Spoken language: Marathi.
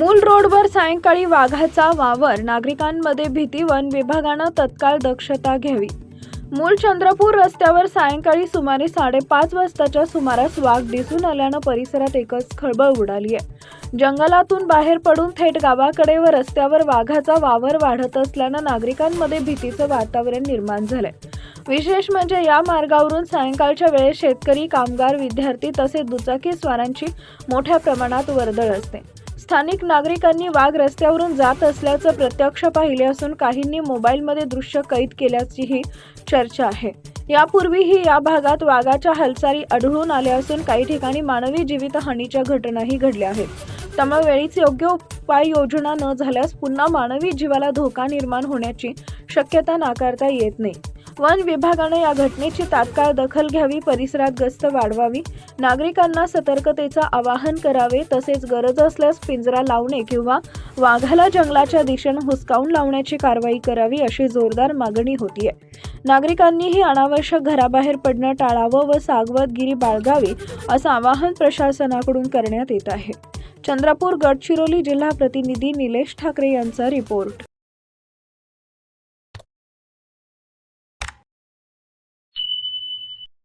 मूल रोडवर सायंकाळी वाघाचा वावर. नागरिकांमध्ये भीती वन विभागानं तत्काळ दक्षता घ्यावी. मूळ चंद्रपूर रस्त्यावर सायंकाळी सुमारे साडेपाच वाजताच्या सुमारास वाघ दिसून आल्यानं परिसरात एकच खळबळ उडाली आहे जंगलातून बाहेर पडून थेट गावाकडे व रस्त्यावर वाघाचा वावर वाढत असल्यानं नागरिकांमध्ये भीतीचं वातावरण निर्माण झालंय. विशेष म्हणजे या मार्गावरून सायंकाळच्या वेळेस शेतकरी कामगार विद्यार्थी तसेच दुचाकी स्वारांची मोठ्या प्रमाणात वर्दळ असते. स्थानिक नागरिकांनी वाघ रस्त्यावरून जात असल्याचं प्रत्यक्ष पाहिले असून काहींनी मोबाईलमध्ये दृश्य कैद केल्याचीही चर्चा आहे. यापूर्वीही या भागात वाघाच्या हालचाली आढळून आल्या असून काही ठिकाणी मानवी जीवितहानीच्या घटनाही घडल्या आहेत. त्यामुळे वेळीच योग्य उपाययोजना न झाल्यास पुन्हा मानवी जीवाला धोका निर्माण होण्याची शक्यता नाकारता येत नाही. वन विभागाने या घटनेची तात्काळ दखल घ्यावी परिसरात गस्त वाढवावी नागरिकांना सतर्कतेचं आवाहन करावे तसेच गरज असल्यास पिंजरा लावणे किंवा वाघाला जंगलाच्या दिशेनं हुसकावून लावण्याची कारवाई करावी अशी जोरदार मागणी होतीये. नागरिकांनीही अनावश्यक घराबाहेर पडणं टाळावं व सागवतगिरी बाळगावी असं आवाहन प्रशासनाकडून करण्यात येत आहे. चंद्रपूर गडचिरोली जिल्हा प्रतिनिधी निलेश ठाकरे यांचा रिपोर्ट.